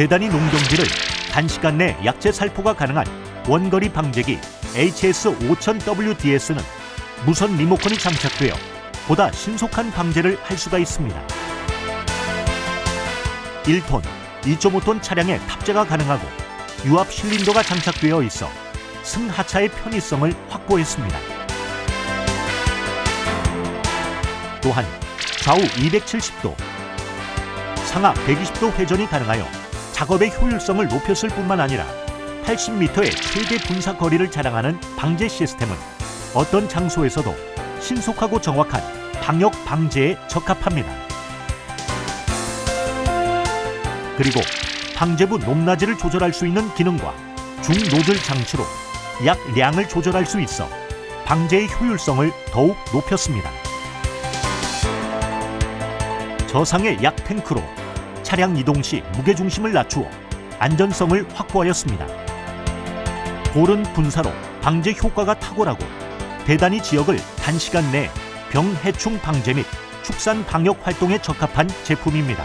대단히 농경지를 단시간 내 약재 살포가 가능한 원거리 방제기 HS5000WDS는 무선 리모컨이 장착되어 보다 신속한 방제를 할 수가 있습니다. 1톤, 2.5톤 차량에 탑재가 가능하고 유압 실린더가 장착되어 있어 승하차의 편의성을 확보했습니다. 또한 좌우 270도, 상하 120도 회전이 가능하여 작업의 효율성을 높였을 뿐만 아니라 80m의 최대 분사 거리를 자랑하는 방제 시스템은 어떤 장소에서도 신속하고 정확한 방역 방제에 적합합니다. 그리고 방제부 높낮이를 조절할 수 있는 기능과 중노즐 장치로 약량을 조절할 수 있어 방제의 효율성을 더욱 높였습니다. 저상의 약 탱크로 차량 이동 시 무게 중심을 낮추어 안전성을 확보하였습니다. 고른 분사로 방제 효과가 탁월하고 대단히 지역을 단시간 내 병 해충 방제 및 축산 방역 활동에 적합한 제품입니다.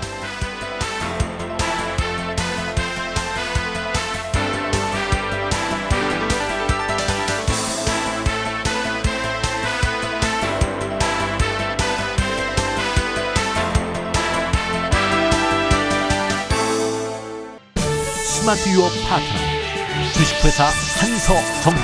스마트 유업 파트너 주식회사 한서정보